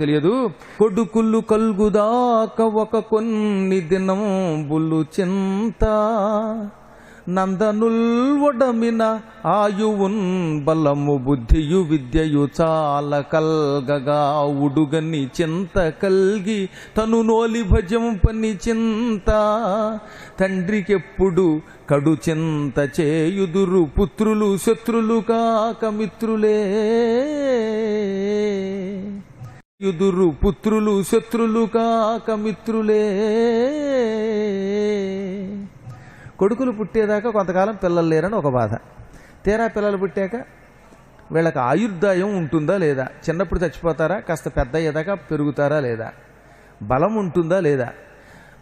తెలియదు. కొడుకులు కల్గుదాక ఒక కొన్ని దినం బుల్లు చింత. నందనుల్ ఒడమిన ఆయువున్ బలము బుద్ధియు విద్యయు చాల కల్గగా ఉడుగని చింత కల్గి తను నోలి భజం పని చింత. తండ్రికెప్పుడు కడు చింత చేయుదురు పుత్రులు శత్రులు కాక మిత్రులే. యుదురు పుత్రులు శత్రులు కాక మిత్రులే. కొడుకులు పుట్టేదాకా కొంతకాలం పిల్లలు లేరని ఒక బాధ. తీరా పిల్లలు పుట్టాక వీళ్ళకి ఆయుర్దాయం ఉంటుందా లేదా? చిన్నప్పుడు చచ్చిపోతారా? కాస్త పెద్ద అయ్యేదాకా పెరుగుతారా లేదా? బలం ఉంటుందా లేదా?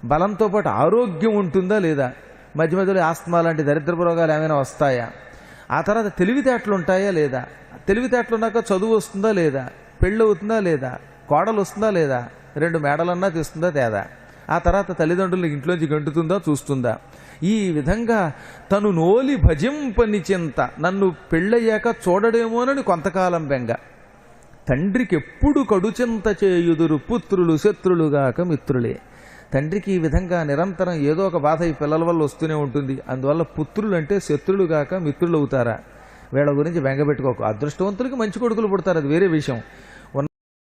బలంతో పాటు ఆరోగ్యం ఉంటుందా లేదా? మధ్య మధ్యలో ఆస్తమా లాంటి దరిద్రపు రోగాలు ఏమైనా వస్తాయా? ఆ తర్వాత తెలివితేటలు ఉంటాయా లేదా? తెలివితేటలు ఉన్నాక చదువు వస్తుందా లేదా? పెళ్ళి అవుతుందా లేదా? కోడలు వస్తుందా లేదా? రెండు మేడలన్నా తీస్తుందా తేదా ఆ తర్వాత తల్లిదండ్రులు ఇంట్లోంచి గంటుతుందా చూస్తుందా? ఈ విధంగా తను నోలి భజింపని చింత నన్ను పెళ్ళయ్యాక చూడడేమోనని కొంతకాలం బెంగ. తండ్రికి ఎప్పుడు కడుచింత చేయుదురు పుత్రులు శత్రులుగాక మిత్రులే. తండ్రికి ఈ విధంగా నిరంతరం ఏదో ఒక బాధ ఈ పిల్లల వల్ల వస్తూనే ఉంటుంది. అందువల్ల పుత్రులు అంటే శత్రులుగాక మిత్రులు అవుతారా వీళ్ళ గురించి బెంగపెట్టుకోకు అదృష్టవంతులకి మంచి కొడుకులు పుడతారు. అది వేరే విషయం.